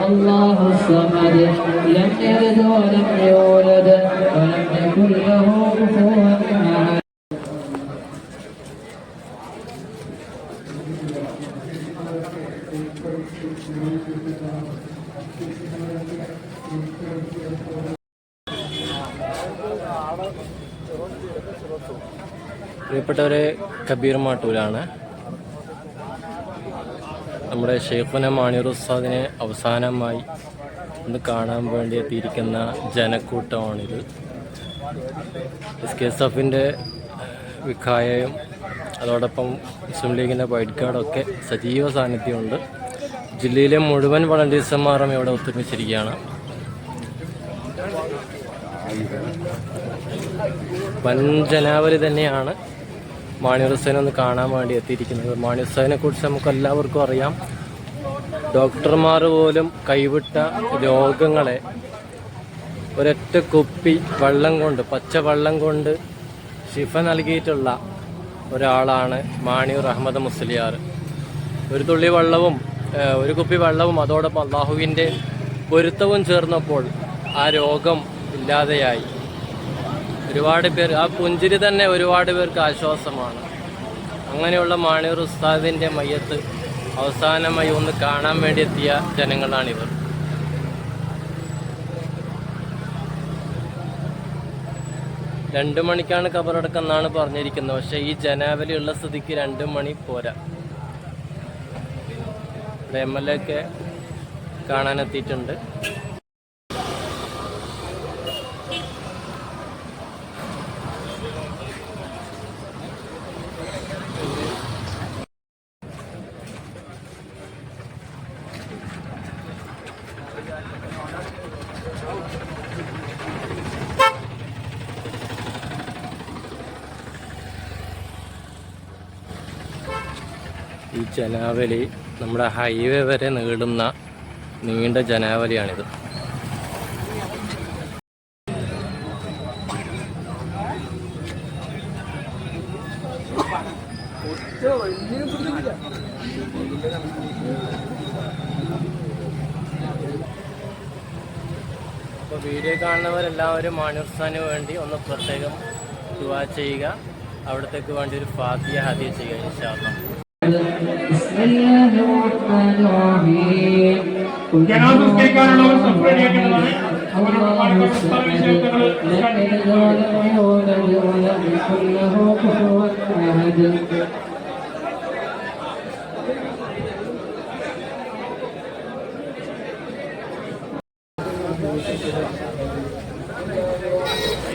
الله الصمد لم يلد ولم يولد ولم يكن له كفوا احد പ്രിയപ്പെട്ടവരെ കബീർ മാട്ടൂരാണ് നമ്മുടെ ഷെയ്ഖുന മാണിറുസാദിനെ അവസാനമായി ഒന്ന് കാണാൻ വേണ്ടി എത്തിയിരിക്കുന്ന ജനക്കൂട്ടമാണിത്. എസ് കെ എസ് എഫിന്റെ വിഖായയും അതോടൊപ്പം മുസ്ലിം ലീഗിന്റെ വൈറ്റ് കാർഡൊക്കെ സജീവ സാന്നിധ്യമുണ്ട്. ജില്ലയിലെ മുഴുവൻ വളണ്ടിയർമാരും ഇവിടെ ഒത്തൊരുമിച്ചിരിക്കുകയാണ്. വൻ ജനാവലി തന്നെയാണ്. മാണിയൂർ ഹുസൈൻ ഒന്ന് കാണാൻ വേണ്ടി എത്തിയിരിക്കുന്നത്. മാണി ഹുസൈനെ കുറിച്ച് നമുക്ക് എല്ലാവർക്കും അറിയാം. ഡോക്ടർമാർ പോലും കൈവിട്ട രോഗങ്ങളെ ഒരൊറ്റ കുപ്പി വെള്ളം കൊണ്ട് പച്ച വെള്ളം കൊണ്ട് ശിഫ നൽകിയിട്ടുള്ള ഒരാളാണ് മാണിയൂർ അഹമ്മദ് മുസ്ലിയാർ. ഒരു തുള്ളി വെള്ളവും ഒരു കുപ്പി വെള്ളവും അതോടൊപ്പം അള്ളാഹുവിന്റെ പൊരുത്തവും ചേർന്നപ്പോൾ ആ രോഗം ഇല്ലാതെയായി. ഒരുപാട് പേർ ആ പുഞ്ചിരി തന്നെ ഒരുപാട് പേർക്ക് ആശ്വാസമാണ്. അങ്ങനെയുള്ള മാണിയൂർ ഉസ്താദിന്റെ മയ്യത്ത് അവസാനമായി ഒന്ന് കാണാൻ വേണ്ടി എത്തിയ ജനങ്ങളാണിവർ. രണ്ട് മണിക്കാണ് കബറടക്കം എന്നാണ് പറഞ്ഞിരിക്കുന്നത്. പക്ഷെ ഈ ജനാവലി ഉള്ള സ്ഥിതിക്ക് രണ്ട് മണി പോരാ. ഇവിടെ എം എൽ എ ഒക്കെ കാണാനെത്തിയിട്ടുണ്ട്. ഈ ജനാവലി നമ്മുടെ ഹൈവേ വരെ നീളുന്ന നീണ്ട ജനാവലിയാണിത്. അപ്പോൾ വീഡിയോ കാണുന്നവരെല്ലാവരും മാനൂർസാന് വേണ്ടി ഒന്ന് പ്രത്യേകം ദുവാ ചെയ്യുക. അവിടത്തേക്ക് വേണ്ടി ഒരു ഫാത്തിയ ഹതിയ ചെയ്യുക ഇൻഷാല്ല ハハハハ。